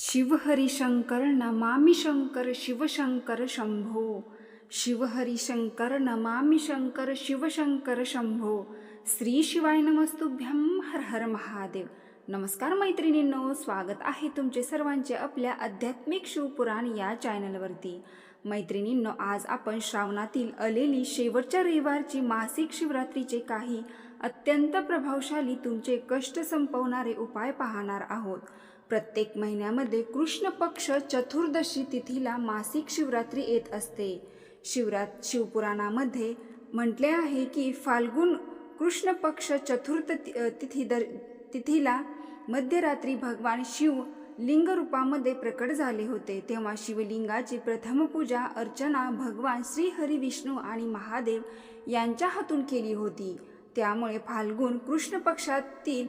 शिवहरिशंकर नमामि शंकर शिवशंकर शंभो। शिवहरिशंकर नमामि शंकर शिवशंकर शंभो। श्री शिवाय नमस्तुभ्यं हर हर महादेव। नमस्कार मैत्रिणींनो स्वागत आहे तुमचे सर्वांचे आपल्या आध्यात्मिक शिवपुराण या चॅनलवरती. मैत्रिणींनो आज आपण श्रावणातील आलेली शेवटच्या रविवारची मासिक शिवरात्रीचे काही अत्यंत प्रभावशाली तुमचे कष्ट संपवणारे उपाय पाहणार आहोत. प्रत्येक महिन्यामध्ये कृष्ण पक्ष चतुर्दशी तिथीला मासिक शिवरात्री येत असते. शिवरात शिवपुराणामध्ये म्हटले आहे की फाल्गुन कृष्ण पक्ष चतुर्थ तिथी दर तिथीला मध्यरात्री भगवान शिव लिंग रूपामध्ये प्रकट झाले होते. तेव्हा शिवलिंगाची प्रथम पूजा अर्चना भगवान श्री हरी विष्णू आणि महादेव यांच्या हातून केली होती. त्यामुळे फाल्गुन कृष्ण पक्षातील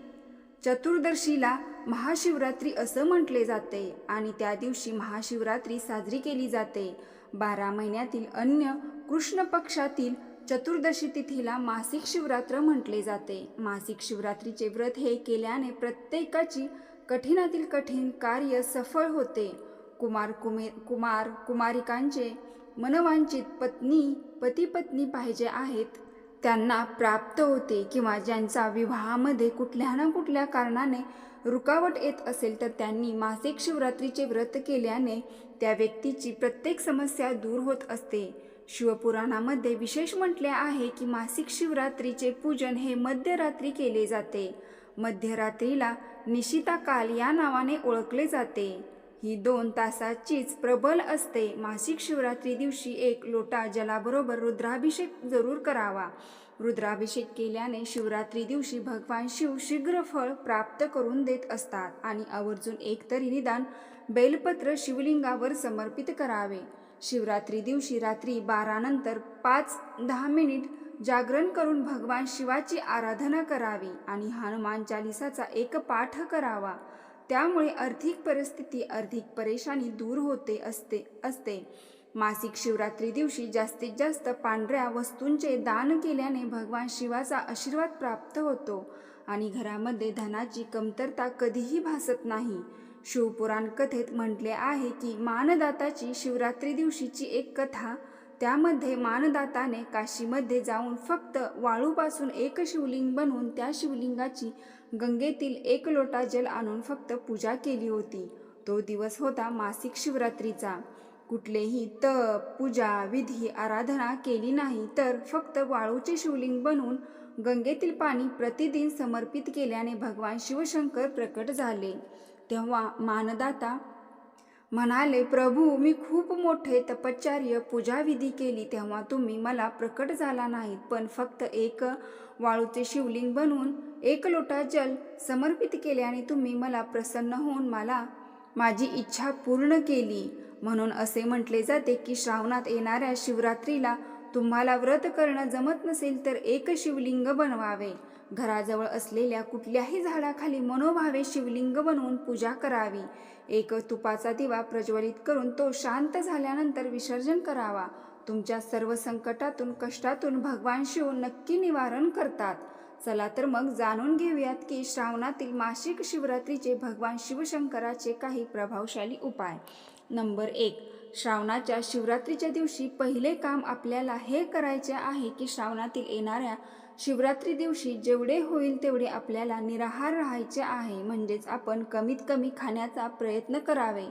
चतुर्दशीला महाशिवरात्री असं म्हटले जाते आणि त्या दिवशी महाशिवरात्री साजरी केली जाते. बारा महिन्यातील अन्य कृष्ण पक्षातील चतुर्दशी तिथीला मासिक शिवरात्र म्हटले जाते. मासिक शिवरात्रीचे व्रत हे केल्याने प्रत्येकाची कठीणातील कठीण कार्य सफळ होते. कुमार कुमे कुमार कुमारिकांचे मनवांचित पत्नी पतीपत्नी पाहिजे आहेत. त्यांना प्राप्त होते किंवा ज्यांचा विवाहामध्ये कुठल्या ना कुठल्या कारणाने रुकावट येत असेल तर त्यांनी मासिक शिवरात्रीचे व्रत केल्याने त्या व्यक्तीची प्रत्येक समस्या दूर होत असते. शिवपुराणामध्ये विशेष म्हटले आहे की मासिक शिवरात्रीचे पूजन हे मध्यरात्री केले जाते. मध्यरात्रीला निशिता काल या नावाने ओळखले जाते. ही दोन तासाचीच प्रबल असते. मासिक शिवरात्री दिवशी एक लोटा जलाबरोबर रुद्राभिषेक जरूर करावा. रुद्राभिषेक केल्याने शिवरात्री दिवशी भगवान शिव शीघ्र फळ प्राप्त करून देत असतात आणि आवर्जून एकतरी निदान बेलपत्र शिवलिंगावर समर्पित करावे. शिवरात्री दिवशी रात्री बारानंतर पाच दहा मिनिट जागरण करून भगवान शिवाची आराधना करावी आणि हनुमान चालिसाचा एक पाठ करावा. त्यामुळे आर्थिक परिस्थिती आर्थिक परेशानी दूर होते असते असते. मासिक शिवरात्री दिवशी जास्तीत जास्त पांढऱ्या वस्तूंचे दान केल्याने भगवान शिवाचा आशीर्वाद प्राप्त होतो आणि घरामध्ये धनाची कमतरता कधीही भासत नाही. शिवपुराण कथेत म्हटले आहे की मानदाताची शिवरात्री दिवशीची एक कथा त्यामध्ये मानदाताने काशीमध्ये जाऊन फक्त वाळूपासून एक शिवलिंग बनवून त्या शिवलिंगाची गंगेतील एक लोटा जल आणून फक्त पूजा केली होती. तो दिवस होता मासिक शिवरात्रीचा. कुठलेही तप पूजा विधी आराधना केली नाही तर फक्त वाळूचे शिवलिंग बनवून गंगेतील पाणी प्रतिदिन समर्पित केल्याने भगवान शिवशंकर प्रकट झाले. तेव्हा मानदाता म्हणाले प्रभू मी खूप मोठे तपश्चर्य पूजाविधी केली तेव्हा तुम्ही मला प्रकट झाला नाहीत पण फक्त एक वाळूचे शिवलिंग बनवून एक लोटा जल समर्पित केले आणि तुम्ही मला प्रसन्न होऊन मला माझी इच्छा पूर्ण केली. म्हणून असे म्हटले जाते की श्रावणात येणाऱ्या शिवरात्रीला तुम्हाला व्रत करणं जमत नसेल तर एक शिवलिंग बनवावे. घराजवळ असलेल्या कुठल्याही झाडाखाली मनोभावे शिवलिंग बनवून पूजा करावी. एक तुपाचा दिवा प्रज्वलित करून तो शांत झाल्यानंतर विसर्जन करावा. तुमच्या सर्व संकटातून कष्टातून भगवान शिव नक्की निवारण करतात. चला तर मग जाणून घेऊयात की श्रावणातील मासिक शिवरात्रीचे भगवान शिवशंकराचे काही प्रभावशाली उपाय. नंबर एक. श्रावणाच्या शिवरात्रीच्या दिवशी पहिले काम आपल्याला हे करायचे आहे की श्रावणातील येणाऱ्या शिवरात्री दिवशी जेवढे होईल तेवढे आपल्याला निराहार राहायचे आहे. म्हणजेच आपण कमीत कमी खाण्याचा प्रयत्न करावे.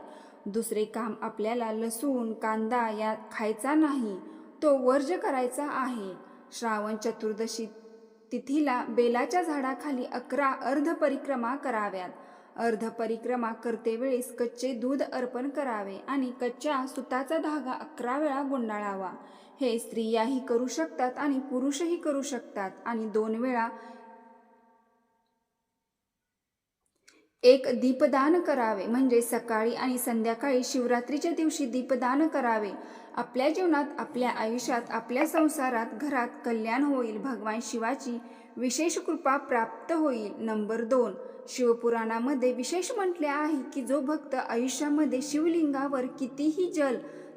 दुसरे काम आपल्याला लसूण कांदा या खायचा नाही तो वर्ज करायचा आहे. श्रावण चतुर्दशी तिथीला बेलाच्या झाडाखाली अकरा अर्ध परिक्रमा कराव्यात. अर्ध परिक्रमा करतेवेळेस कच्चे दूध अर्पण करावे आणि कच्च्या सुताचा धागा अकरा वेळा गुंडाळावा. हे स्त्रियाही करू शकतात आणि पुरुषही करू शकतात. आणि दोन वेळा एक दीपदान करावे म्हणजे सकाळी आणि संध्याकाळी शिवरात्रीच्या दिवशी दीपदान करावे. आपल्या जीवनात आपल्या आयुष्यात आपल्या संसारात घरात कल्याण होईल भगवान शिवाची विशेष कृपा प्राप्त होईल. नंबर दोन शिवपुराणामध्ये विशेष म्हटले आहे की जो भक्त आयुष्यामध्ये शिवलिंगावर कितीही जल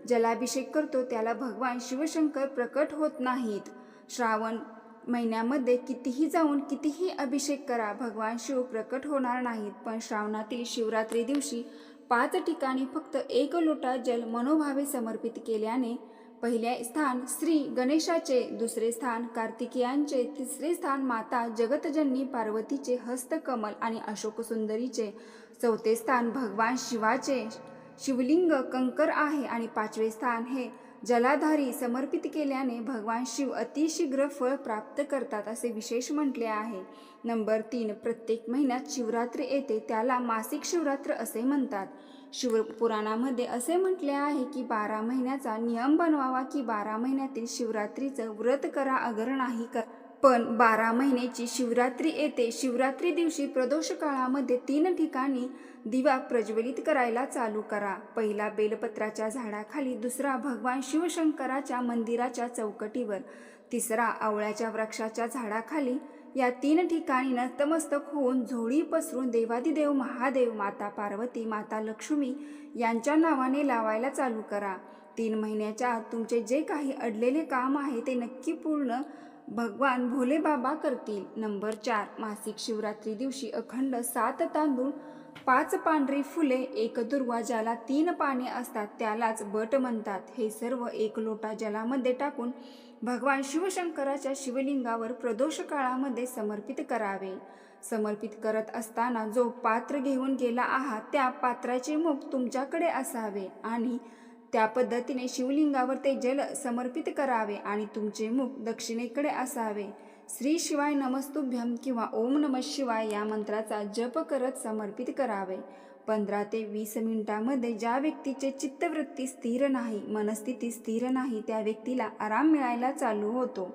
जलाभिषेक करतो त्याला भगवान शिवशंकर प्रकट होत नाहीत. श्रावण महिन्यामध्ये कितीही जाऊन कितीही अभिषेक करा भगवान शिव प्रकट होणार नाहीत. पण श्रावणातील शिवरात्री दिवशी पाच ठिकाणी फक्त एक लोटा जल मनोभावे समर्पित केल्याने पहिले स्थान श्री गणेशाचे दुसरे स्थान कार्तिकीयांचे तिसरे स्थान माता जगतजननी पार्वतीचे हस्तकमल आणि अशोकसुंदरीचे चौथे स्थान भगवान शिवाचे शिवलिंग कंकर आहे आणि पाचवे स्थान हे जलाधारी समर्पित केल्याने भगवान शिव अतिशीघ्र फळ प्राप्त करतात असे विशेष म्हटले आहे. नंबर तीन प्रत्येक महिन्यात शिवरात्री येते त्याला मासिक शिवरात्र असे म्हणतात. शिवपुराणामध्ये असे म्हटले आहे की बारा महिन्याचा नियम बनवावा की बारा महिन्यातील शिवरात्रीचं व्रत करा अगर नाही कर पण बारा महिन्याची शिवरात्री येते. शिवरात्री दिवशी प्रदोष काळामध्ये तीन ठिकाणी दिवा प्रज्वलित करायला चालू करा. पहिला बेलपत्राच्या झाडाखाली दुसरा भगवान शिवशंकराच्या मंदिराच्या चौकटीवर तिसरा आवळ्याच्या वृक्षाच्या झाडाखाली. या तीन ठिकाणी नतमस्तक होऊन झोळी पसरून देवादिदेव महादेव माता पार्वती माता लक्ष्मी यांच्या नावाने लावायला चालू करा. तीन महिन्याच्या आत तुमचे जे काही अडलेले काम आहे ते नक्की पूर्ण भगवान भोले बाबा करतील. नंबर चार मासिक शिवरात्री दिवशी अखंड सात तांदूळ पाच पांढरी फुले एक दुर्वा ज्याला तीन पाने असतात त्यालाच बट म्हणतात. हे सर्व एक लोटा जलामध्ये टाकून भगवान शिवशंकराच्या शिवलिंगावर प्रदोष काळामध्ये समर्पित करावे. समर्पित करत असताना जो पात्र घेऊन गेला आहात त्या पात्राचे मुख तुमच्याकडे असावे आणि त्या पद्धतीने शिवलिंगावर ते जल समर्पित करावे आणि तुमचे मुख दक्षिणेकडे असावे. श्री शिवाय नमस्तुभ्यम किंवा ओम नम शिवाय या मंत्राचा जप करत समर्पित करावे. पंधरा ते वीस मिनिटांमध्ये ज्या व्यक्तीचे चित्तवृत्ती स्थिर नाही मनस्थिती स्थिर नाही त्या व्यक्तीला आराम मिळायला चालू होतो.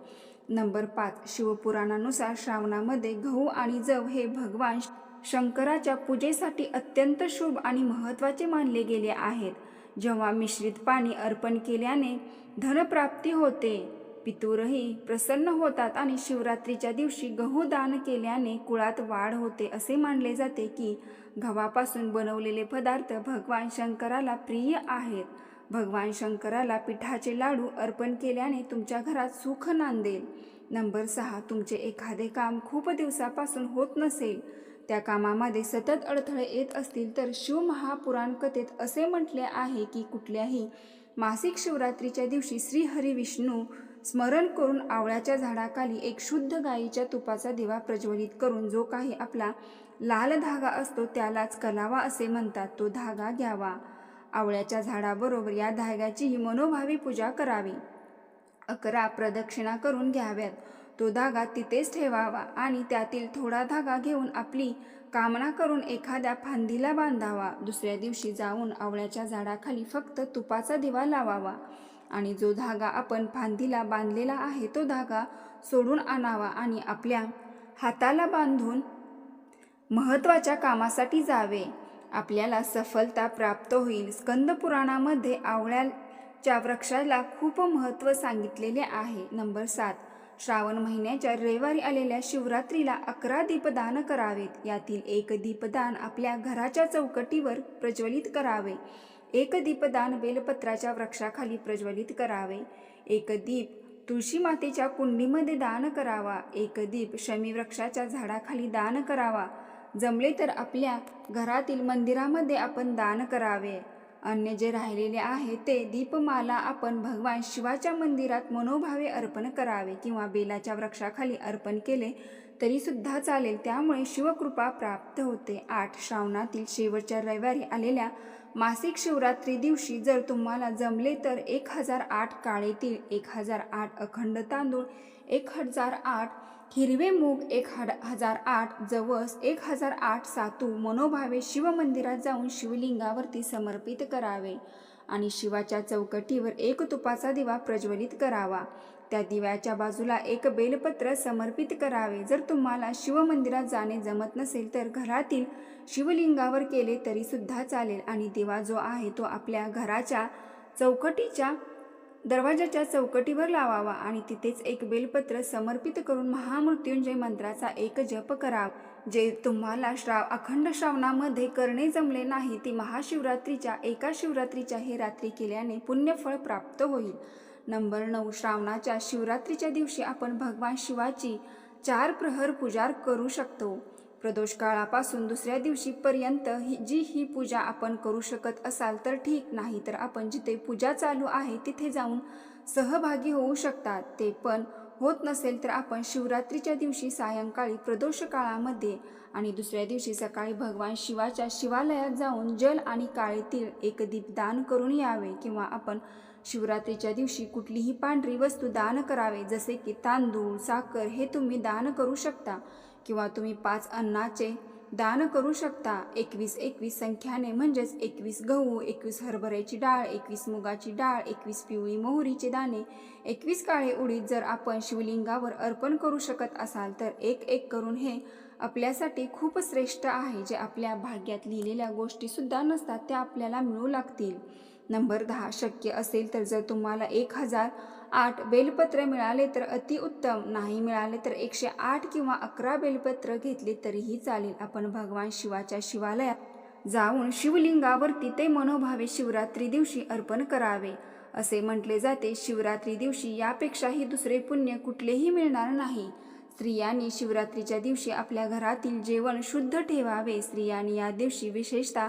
नंबर पाच शिवपुराणानुसार श्रावणामध्ये गहू आणि जव हे भगवान शंकराच्या पूजेसाठी अत्यंत शुभ आणि महत्त्वाचे मानले गेले आहेत. जेव्हा मिश्रित पाणी अर्पण केल्याने धनप्राप्ती होते. पितूरही प्रसन्न होतात आणि शिवरात्रीच्या दिवशी गहू दान केल्याने कुळात वाढ होते असे मानले जाते की गव्हापासून बनवलेले पदार्थ भगवान शंकराला प्रिय आहेत. भगवान शंकराला पिठाचे लाडू अर्पण केल्याने तुमच्या घरात सुख नांदेल. नंबर सहा तुमचे एखादे काम खूप दिवसापासून होत नसेल. त्या कामामध्ये सतत अडथळे येत असतील तर शिवमहापुराण कथेत असे म्हटले आहे की कुठल्याही मासिक शिवरात्रीच्या दिवशी श्री हरी विष्णू स्मरण करून आवळ्याच्या झाडाखाली एक शुद्ध गायीच्या तुपाचा दिवा प्रज्वलित करून जो काही आपला लाल धागा असतो त्यालाच कलावा असे म्हणतात तो धागा घ्यावा. आवळ्याच्या झाडाबरोबर या धाग्याचीही मनोभावी पूजा करावी. अकरा प्रदक्षिणा करून घ्याव्यात. तो धागा तिथेच ठेवावा आणि त्यातील थोडा धागा घेऊन आपली कामना करून एखाद्या फांदीला बांधावा. दुसऱ्या दिवशी जाऊन आवळ्याच्या झाडाखाली फक्त तुपाचा दिवा लावावा आणि जो धागा आपण फांदीला बांधलेला आहे तो धागा सोडून आणावा आणि आपल्या हाताला बांधून महत्त्वाच्या कामासाठी जावे. आपल्याला सफलता प्राप्त होईल. स्कंद पुराणामध्ये आवळ्याच्या वृक्षाला खूप महत्त्व सांगितलेले आहे. नंबर सात. श्रावण महिन्याच्या रविवारी आलेल्या शिवरात्रीला अकरा दीपदान करावेत. यातील एक दीपदान आपल्या घराच्या चौकटीवर प्रज्वलित करावे. एक दीपदान बेलपत्राच्या वृक्षाखाली प्रज्वलित करावे. एक दीप तुळशी मातेच्या कुंडीमध्ये दान करावा. एक दीप शमी वृक्षाच्या झाडाखाली दान करावा. जमले तर आपल्या घरातील मंदिरामध्ये आपण दान करावे. अन्य जे राहिलेले आहे ते दीपमाला आपण भगवान शिवाच्या मंदिरात मनोभावे अर्पण करावे किंवा बेलाच्या वृक्षाखाली अर्पण केले तरी सुद्धा चालेल. त्यामुळे शिवकृपा प्राप्त होते. आठ श्रावणातील शेवटच्या रविवारी आलेल्या मासिक शिवरात्री दिवशी जर तुम्हाला जमले तर एक हजार आठ काळे तीळ एक हजार आठ अखंड तांदूळ एक हजार आठ हिरवे मूग एक हड हजार आठ जवस एक हजार आठ सातू मनोभावे शिवमंदिरात जाऊन शिवलिंगावरती समर्पित करावे आणि शिवाच्या चौकटीवर एक तुपाचा दिवा प्रज्वलित करावा. त्या दिव्याच्या बाजूला एक बेलपत्र समर्पित करावे. जर तुम्हाला शिवमंदिरात जाणे जमत नसेल तर घरातील शिवलिंगावर केले तरीसुद्धा चालेल आणि दिवा जो आहे तो आपल्या घराच्या चौकटीच्या दरवाजाच्या चौकटीवर लावावा आणि तिथेच एक बेलपत्र समर्पित करून महामृत्युंजय मंत्राचा एक जप करावा जे तुम्हाला श्राव अखंड श्रावणामध्ये करणे जमले नाही ती महाशिवरात्रीच्या एका शिवरात्रीच्या हे रात्री केल्याने पुण्यफळ प्राप्त होईल. नंबर नऊ श्रावणाच्या शिवरात्रीच्या दिवशी आपण भगवान शिवाची चार प्रहर पूजा करू शकतो. प्रदोष काळापासून दुसऱ्या दिवशीपर्यंत ही जी ही पूजा आपण करू शकत असाल तर ठीक नाही तर आपण जिथे पूजा चालू आहे तिथे जाऊन सहभागी होऊ शकतात. ते पण होत नसेल तर आपण शिवरात्रीच्या दिवशी सायंकाळी प्रदोष काळामध्ये आणि दुसऱ्या दिवशी सकाळी भगवान शिवाच्या शिवालयात जाऊन जल आणि काळे तीळ एक दीप दान करून यावे किंवा आपण शिवरात्रीच्या दिवशी कुठलीही पांढरी वस्तू दान करावे जसे की तांदूळ साखर हे तुम्ही दान करू शकता. किंवा तुम्ही पाच अन्नाचे दान करू शकता. एकवीस एकवीस संख्याने म्हणजेच एकवीस गहू एकवीस हरभऱ्याची डाळ एकवीस मुगाची डाळ एकवीस पिवळी मोहरीचे दाणे एकवीस काळे उडीद जर आपण शिवलिंगावर अर्पण करू शकत असाल तर एक एक करून हे आपल्यासाठी खूप श्रेष्ठ आहे. जे आपल्या भाग्यात लिहिलेल्या गोष्टीसुद्धा नसतात त्या आपल्याला मिळू लागतील. नंबर दहा शक्य असेल तर जर तुम्हाला एक हजार आठ बेलपत्र मिळाले तर अतिउत्तम नाही मिळाले तर एकशे आठ किंवा अकरा बेलपत्र घेतले तरीही चालेल. आपण भगवान शिवाच्या शिवालयात जाऊन शिवलिंगावरती ते मनोभावे शिवरात्री दिवशी अर्पण करावे. असे म्हटले जाते शिवरात्री दिवशी यापेक्षाही दुसरे पुण्य कुठलेही मिळणार नाही. स्त्रियांनी शिवरात्रीच्या दिवशी आपल्या घरातील जेवण शुद्ध ठेवावे. स्त्रियांनी या दिवशी विशेषतः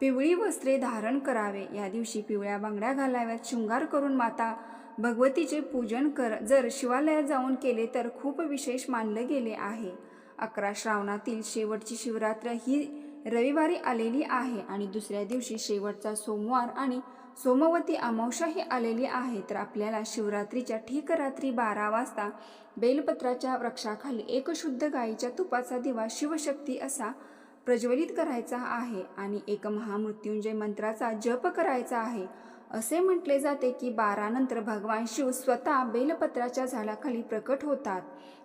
पिवळी वस्त्रे धारण करावे. या दिवशी पिवळ्या बांगड्या घालाव्यात शृंगार करून माता भगवतीचे पूजन कर जर शिवालयात जाऊन केले तर खूप विशेष मानले गेले आहे. अकरा श्रावणातील शेवटची शिवरात्र ही रविवारी आलेली आहे आणि दुसऱ्या दिवशी शेवटचा सोमवार आणि सोमवती अमावस्याही आलेली आहे. तर आपल्याला शिवरात्रीच्या ठीक रात्री बारा वाजता बेलपत्राच्या वृक्षाखाली एक शुद्ध गाईच्या तुपाचा दिवा शिवशक्ती असा प्रज्वलित करायचा आहे आणि एक महामृत्युंजय मंत्राचा जप करायचा आहे. असे म्हटले जाते की बारानंतर भगवान शिव स्वतः बेलपत्राच्या झाडाखाली प्रकट होतात.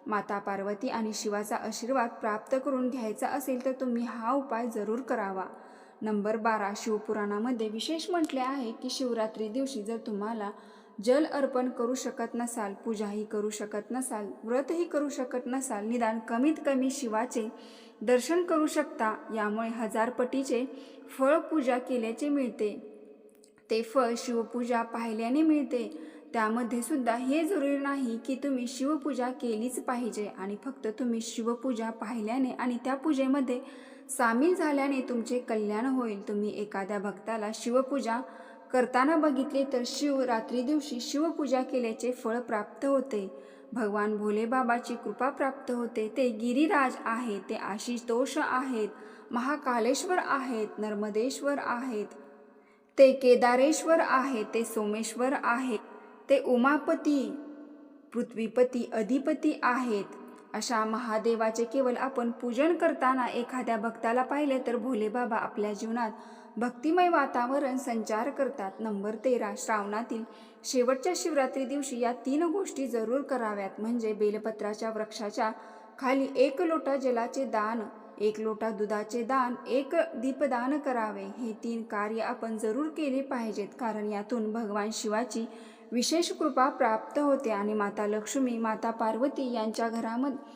माता पार्वती आणि शिवाचा आशीर्वाद प्राप्त करून घ्यायचा असेल तर तुम्ही हा उपाय जरूर करावा. नंबर बारा शिवपुराणामध्ये विशेष म्हटले आहे की शिवरात्री दिवशी जर तुम्हाला जल अर्पण करू शकत नसाल पूजाही करू शकत नसाल व्रतही करू शकत नसाल निदान कमीत कमी शिवाचे दर्शन करू शकता. यामुळे हजारपटीचे फळ पूजा केल्याचे मिळते. ते फळ शिवपूजा पाहिल्याने मिळते. त्यामध्ये सुद्धा हे जरुरी नाही की तुम्ही शिवपूजा केलीच पाहिजे आणि फक्त तुम्ही शिवपूजा पाहिल्याने आणि त्या पूजेमध्ये सामील झाल्याने तुमचे कल्याण होईल. तुम्ही एखाद्या भक्ताला शिवपूजा करताना बघितले तर शिव रात्री दिवशी शिवपूजा केल्याचे फळ प्राप्त होते. भगवान भोलेबाबाची कृपा प्राप्त होते. ते गिरिराज आहेत ते आशीतोष आहेत महाकालेश्वर आहेत नर्मदेश्वर आहेत. ते केदारेश्वर आहे ते सोमेश्वर आहे ते उमापती पृथ्वीपती अधिपती आहेत. अशा महादेवाचे केवळ आपण पूजन करताना एखाद्या भक्ताला पाहिले तर भोलेबाबा आपल्या जीवनात भक्तिमय वातावरण संचार करतात. नंबर तेरा श्रावणातील शेवटच्या शिवरात्री दिवशी या तीन गोष्टी जरूर कराव्यात. म्हणजे बेलपत्राच्या वृक्षाच्या खाली एक लोटा जलाचे दान एक लोटा दुधाचे दान एक दीपदान करावे. हे तीन कार्य आपण जरूर केले पाहिजेत कारण यातून भगवान शिवाची विशेष कृपा प्राप्त होते आणि माता लक्ष्मी माता पार्वती यांच्या घरामध्ये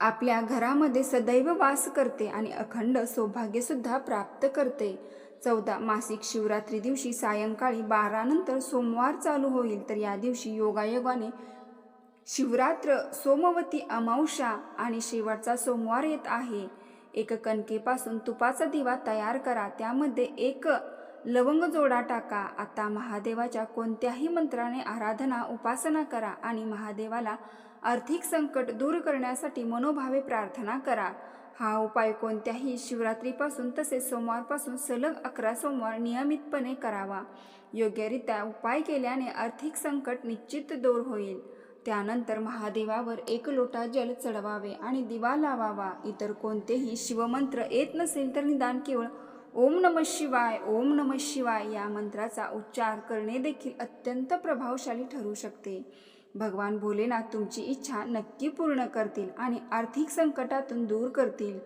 आपल्या घरामध्ये सदैव वास करते आणि अखंड सौभाग्यसुद्धा प्राप्त करते. चौदा मासिक शिवरात्री दिवशी सायंकाळी बारानंतर सोमवार चालू होईल तर या दिवशी योगायोगाने शिवरात्र सोमवती अमावस्या आणि शेवटचा सोमवार येत आहे. एक कणकेपासून तुपाचा दिवा तयार करा. त्यामध्ये एक लवंग जोडा टाका. आता महादेवाच्या कोणत्याही मंत्राने आराधना उपासना करा आणि महादेवाला आर्थिक संकट दूर करण्यासाठी मनोभावे प्रार्थना करा. हा उपाय कोणत्याही शिवरात्रीपासून तसेच सोमवारपासून सलग अकरा सोमवार नियमितपणे करावा. योग्यरित्या उपाय केल्याने आर्थिक संकट निश्चित दूर होईल. त्यानंतर महादेवावर एक लोटा जल चढवावे आणि दिवा लावावा. इतर कोणतेही शिवमंत्र येत नसेल तर निदान केवळ ओम नम शिवाय ओम नम शिवाय या मंत्राचा उच्चार करणे देखील अत्यंत प्रभावशाली ठरू शकते. भगवान भोलेनाथ तुमची इच्छा नक्की पूर्ण करतील आणि आर्थिक संकटातून दूर करतील.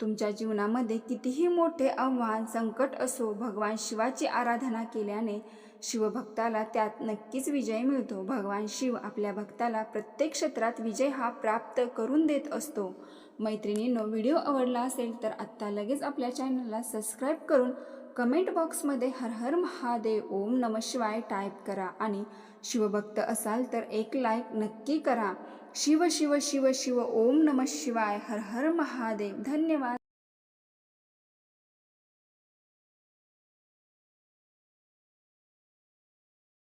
तुमच्या जीवनामध्ये कितीही मोठे आव्हान संकट असो भगवान शिवाची आराधना केल्याने शिवभक्ताला त्यात नक्कीच विजय मिळतो. भगवान शिव आपल्या भक्ताला प्रत्येक क्षेत्रात विजय हा प्राप्त करून देत असतो. मैत्रिणींनो व्हिडिओ आवडला असेल तर आत्ता लगेच आपल्या चॅनलला सबस्क्राईब करून कमेंट बॉक्समध्ये हर हर महादेव ओम नम शिवाय टाईप करा आणि शिवभक्त असाल तर एक लाईक नक्की करा. शिव शिव शिव शिव ओम नम शिवाय हर हर महादेव. धन्यवाद.